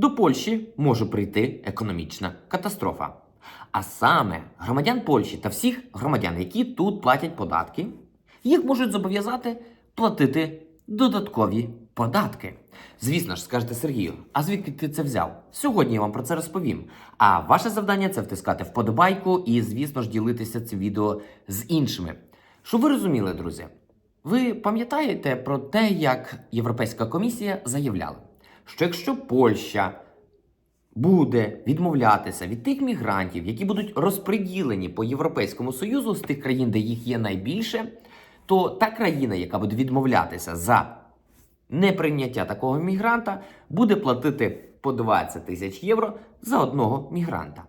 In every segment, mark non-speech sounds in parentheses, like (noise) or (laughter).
до Польщі може прийти економічна катастрофа. А саме громадян Польщі та всіх громадян, які тут платять податки, їх можуть зобов'язати платити додаткові податки. Звісно ж, скажете Сергію, а звідки ти це взяв? Сьогодні я вам про це розповім. А ваше завдання це втискати вподобайку і, звісно ж, ділитися цим відео з іншими. Щоб ви розуміли, друзі, ви пам'ятаєте про те, як Європейська комісія заявляла, що якщо Польща буде відмовлятися від тих мігрантів, які будуть розподілені по Європейському Союзу з тих країн, де їх є найбільше, то та країна, яка буде відмовлятися за неприйняття такого мігранта, буде платити по 20 тисяч євро за одного мігранта.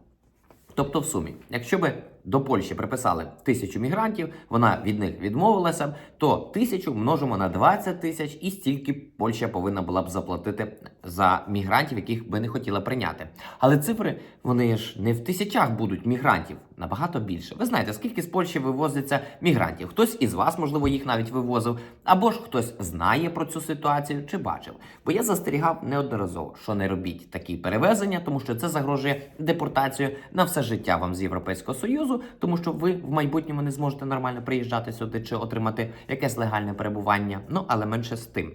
Тобто, в сумі, якщо би до Польщі приписали тисячу мігрантів, вона від них відмовилася, то тисячу множимо на 20 тисяч, і стільки Польща повинна була б заплатити за мігрантів, яких би не хотіла прийняти. Але цифри вони ж не в тисячах будуть мігрантів, набагато більше. Ви знаєте, скільки з Польщі вивозиться мігрантів? Хтось із вас, можливо, їх навіть вивозив, або ж хтось знає про цю ситуацію чи бачив. Бо я застерігав неодноразово, що не робіть такі перевезення, тому що це загрожує депортацією на все життя вам з Європейського Союзу, тому що ви в майбутньому не зможете нормально приїжджати сюди чи отримати якесь легальне перебування. Ну але менше з тим.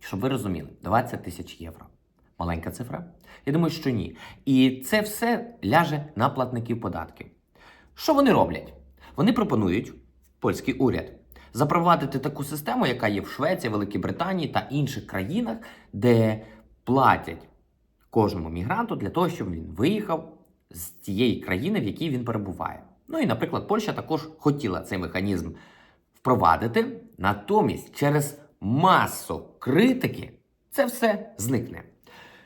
Щоб ви розуміли, 20 тисяч євро. Маленька цифра? Я думаю, що ні. І це все ляже на платників податків. Що вони роблять? Вони пропонують польський уряд запровадити таку систему, яка є в Швеції, Великій Британії та інших країнах, де платять кожному мігранту для того, щоб він виїхав з тієї країни, в якій він перебуває. Ну і, наприклад, Польща також хотіла цей механізм впровадити, натомість через масу критики це все зникне.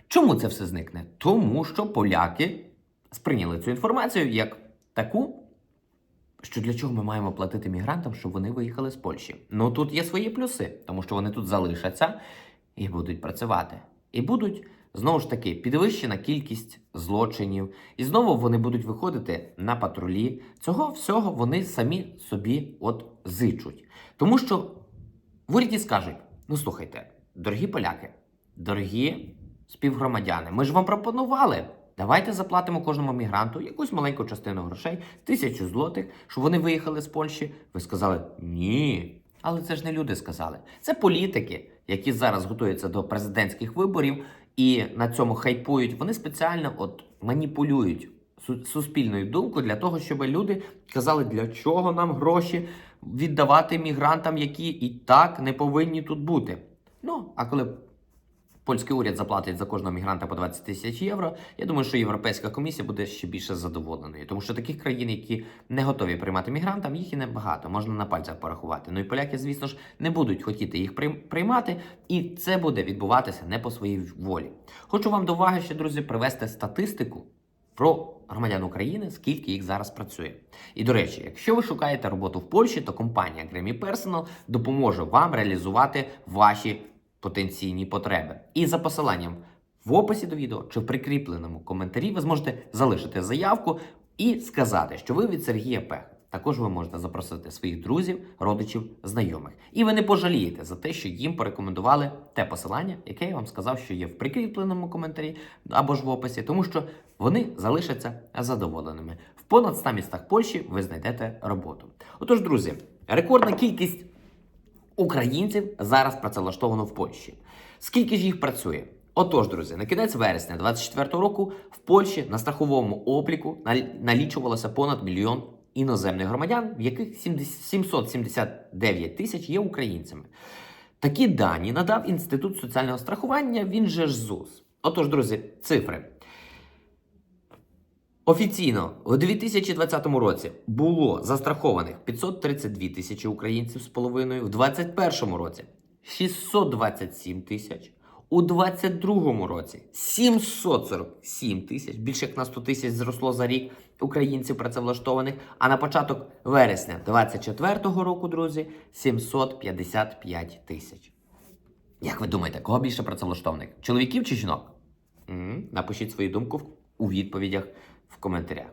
Чому це все зникне? Тому що поляки сприйняли цю інформацію як таку, що для чого ми маємо платити мігрантам, щоб вони виїхали з Польщі. Ну тут є свої плюси, тому що вони тут залишаться і будуть працювати. І будуть знову ж таки підвищена кількість злочинів, і знову вони будуть виходити на патрулі. Цього всього вони самі собі от зичуть. Тому що в уряді скажуть: ну слухайте, дорогі поляки, дорогі співгромадяни, ми ж вам пропонували. Давайте заплатимо кожному мігранту якусь маленьку частину грошей, тисячу злотих, щоб вони виїхали з Польщі. Ви сказали ні. Але це ж не люди сказали. Це політики, які зараз готуються до президентських виборів і на цьому хайпують. Вони спеціально от маніпулюють су- суспільною думкою для того, щоб люди казали, для чого нам гроші віддавати мігрантам, які і так не повинні тут бути. Ну а коли польський уряд заплатить за кожного мігранта по 20 тисяч євро, я думаю, що Європейська комісія буде ще більше задоволеною, тому що таких країн, які не готові приймати мігрантам, їх і небагато, можна на пальцях порахувати. Ну і поляки, звісно ж, не будуть хотіти їх прийм- приймати, і це буде відбуватися не по своїй волі. Хочу вам до уваги ще, друзі, привести статистику про громадян України, скільки їх зараз працює. І до речі, якщо ви шукаєте роботу в Польщі, то компанія Grammy Personal допоможе вам реалізувати ваші потенційні потреби. І за посиланням в описі до відео чи в прикріпленому коментарі ви зможете залишити заявку і сказати, що ви від Сергія Пех. Також ви можете запросити своїх друзів, родичів, знайомих. І ви не пожалієте за те, що їм порекомендували те посилання, яке я вам сказав, що є в прикріпленому коментарі або ж в описі, тому що вони залишаться задоволеними. В понад 100 містах Польщі ви знайдете роботу. Отож, друзі, рекордна кількість українців зараз працевлаштовано в Польщі. Скільки ж їх працює? Отож, друзі, на кінець вересня 2024 року в Польщі на страховому обліку налічувалося понад мільйон іноземних громадян, в яких 779 тисяч є українцями. Такі дані надав Інститут соціального страхування, він же ж ЗУС. Отож, друзі, цифри. Офіційно у 2020 році було застрахованих 532 тисячі українців з половиною, в 2021 році 627 тисяч, у 2022 році 747 тисяч, більше як на 100 тисяч зросло за рік українців працевлаштованих. А на початок вересня 2024 року, друзі, 755 тисяч. Як ви думаєте, кого більше працевлаштованих? Чоловіків чи жінок? М, Напишіть свою думку у відповідях в коментарях.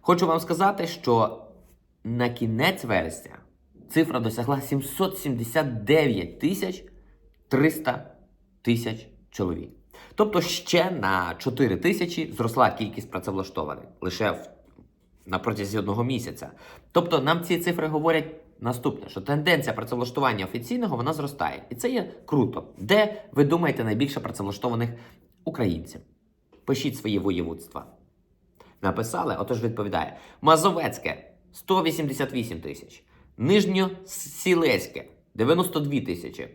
Хочу вам сказати, що на кінець вересня цифра досягла 779 тисяч 300 тисяч чоловік. Тобто ще на 4 тисячі зросла кількість працевлаштованих лише в, на протязі одного місяця. Тобто нам ці цифри говорять наступне, що тенденція працевлаштування офіційного вона зростає. І це є круто. Де ви думаєте найбільше працевлаштованих українців? Пишіть свої воєводства. Написали, отож відповідає: Мазовецьке 188 тисяч, Нижньосілеське 92 тисячі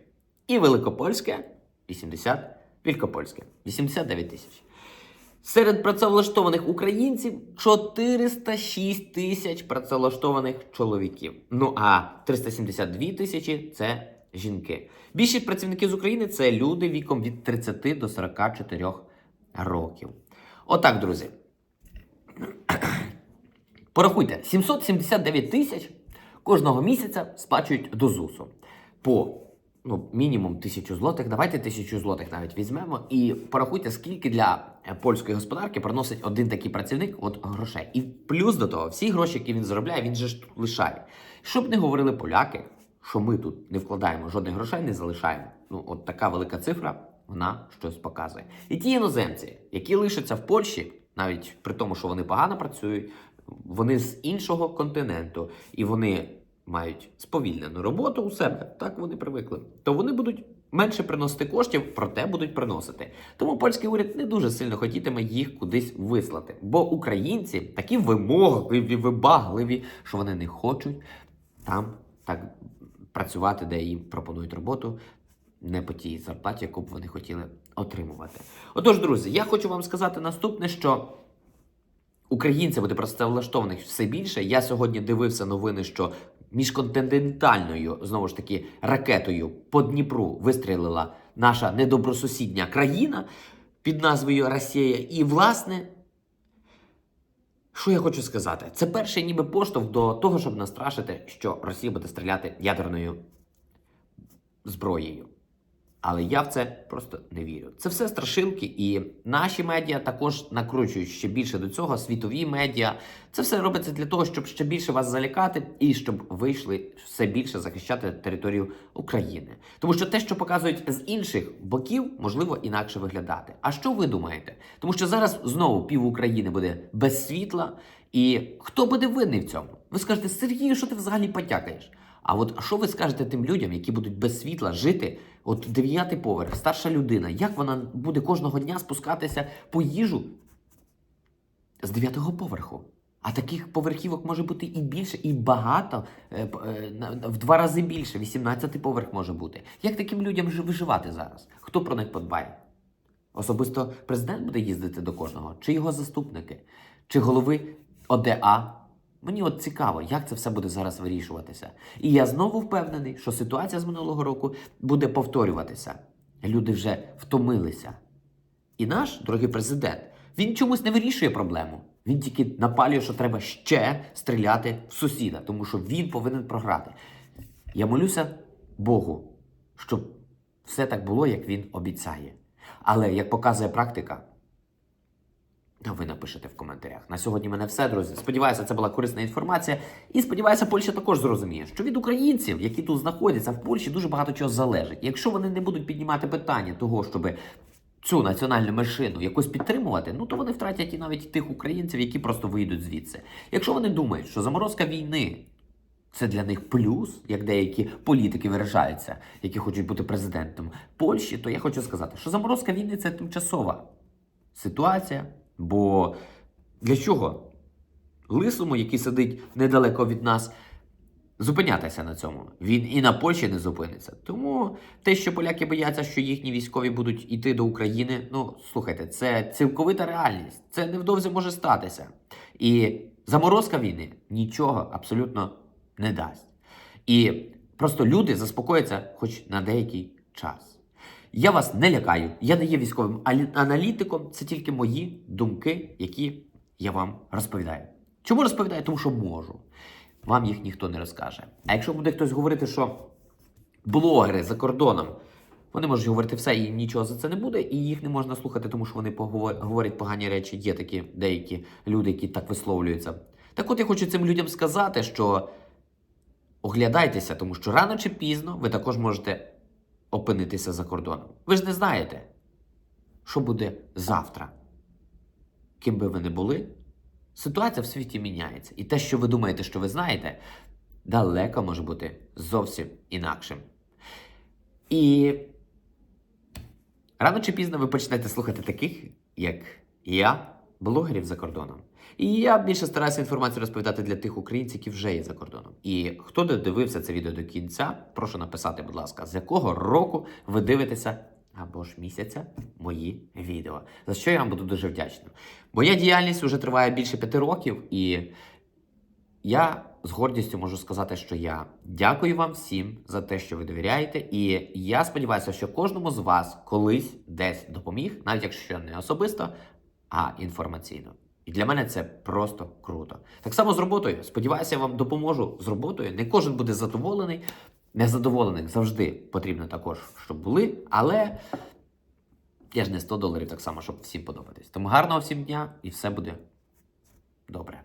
і Великопольське 80, Вількопольське 89 тисяч. Серед працевлаштованих українців 406 тисяч працевлаштованих чоловіків. Ну а 372 тисячі це жінки. Більшість працівників з України це люди віком від 30 до 44 років. Отак, друзі. (clears throat) Порахуйте, 779 тисяч кожного місяця сплачують до ЗУСу. По ну, мінімум тисячу злотих. Давайте тисячу злотих навіть візьмемо і порахуйте, скільки для польської господарки приносить один такий працівник от грошей. І плюс до того, всі гроші, які він заробляє, він же ж тут лишає. Щоб не говорили поляки, що ми тут не вкладаємо жодних грошей, не залишаємо. Ну, от така велика цифра, вона щось показує. І ті іноземці, які лишаться в Польщі, навіть при тому, що вони погано працюють, вони з іншого континенту, і вони мають сповільнену роботу у себе, так вони привикли, то вони будуть менше приносити коштів, проте будуть приносити. Тому польський уряд не дуже сильно хотітиме їх кудись вислати. Бо українці такі вимогливі, вибагливі, що вони не хочуть там так працювати, де їм пропонують роботу. Не по тій зарплаті, яку б вони хотіли отримувати. Отож, друзі, я хочу вам сказати наступне, що українців буде працевлаштованих все більше. Я сьогодні дивився новини, що міжконтинентальною знову ж таки ракетою по Дніпру вистрілила наша недобросусідня країна під назвою Росія. І, власне, що я хочу сказати? Це перший ніби поштовх до того, щоб настрашити, що Росія буде стріляти ядерною зброєю. Але я в це просто не вірю. Це все страшилки, і наші медіа також накручують ще більше до цього. Світові медіа. Це все робиться для того, щоб ще більше вас залякати, і щоб ви йшли все більше захищати територію України. Тому що те, що показують з інших боків, можливо інакше виглядати. А що ви думаєте? Тому що зараз знову пів України буде без світла, і хто буде винний в цьому? Ви скажете, Сергію, що ти взагалі потякаєш? А от що ви скажете тим людям, які будуть без світла жити? От дев'ятий поверх, старша людина, як вона буде кожного дня спускатися по їжу з дев'ятого поверху? А таких поверхівок може бути і більше, і багато, е, е, в два рази більше. 18-й поверх може бути. Як таким людям виживати зараз? Хто про них подбає? Особисто президент буде їздити до кожного, чи його заступники, чи голови ОДА. Мені от цікаво, як це все буде зараз вирішуватися. І я знову впевнений, що ситуація з минулого року буде повторюватися. Люди вже втомилися. І наш дорогий президент, він чомусь не вирішує проблему. Він тільки напалює, що треба ще стріляти в сусіда, тому що він повинен програти. Я молюся Богу, щоб все так було, як він обіцяє. Але як показує практика, ви напишете в коментарях. На сьогодні мене все, друзі. Сподіваюся, це була корисна інформація. І сподіваюся, Польща також зрозуміє, що від українців, які тут знаходяться в Польщі, дуже багато чого залежить. Якщо вони не будуть піднімати питання того, щоб цю національну меншину якось підтримувати, ну то вони втратять і навіть тих українців, які просто вийдуть звідси. Якщо вони думають, що заморозка війни. Це для них плюс, як деякі політики виражаються, які хочуть бути президентом Польщі, то я хочу сказати, що заморозка війни це тимчасова ситуація. Бо для чого лисому, який сидить недалеко від нас, зупинятися на цьому? Він і на Польщі не зупиниться. Тому те, що поляки бояться, що їхні військові будуть йти до України, ну слухайте, це цілковита реальність. Це невдовзі може статися. І заморозка війни нічого абсолютно не дасть. І просто люди заспокояться хоч на деякий час. Я вас не лякаю, я не є військовим аналітиком, це тільки мої думки, які я вам розповідаю. Чому розповідаю? Тому що можу. Вам їх ніхто не розкаже. А якщо буде хтось говорити, що блогери за кордоном, вони можуть говорити все і нічого за це не буде, і їх не можна слухати, тому що вони говорять погані речі. Є такі деякі люди, які так висловлюються. Так от я хочу цим людям сказати, що оглядайтеся, тому що рано чи пізно ви також можете опинитися за кордоном. Ви ж не знаєте, що буде завтра. Ким би ви не були, ситуація в світі міняється. І те, що ви думаєте, що ви знаєте, далеко може бути зовсім інакшим. І рано чи пізно ви почнете слухати таких, як я, блогерів за кордоном. І я більше стараюся інформацію розповідати для тих українців, які вже є за кордоном. І хто додивився це відео до кінця, прошу написати, будь ласка, з якого року ви дивитеся або ж місяця мої відео. За що я вам буду дуже вдячним. Моя діяльність вже триває більше п'яти років, і я з гордістю можу сказати, що я дякую вам всім за те, що ви довіряєте. І я сподіваюся, що кожному з вас колись десь допоміг, навіть якщо не особисто, а інформаційно. І для мене це просто круто. Так само з роботою. Сподіваюся, я вам допоможу з роботою. Не кожен буде задоволений. Незадоволених завжди потрібно також, щоб були, але я ж не 100 доларів так само, щоб всім подобатись. Тому гарного всім дня і все буде добре.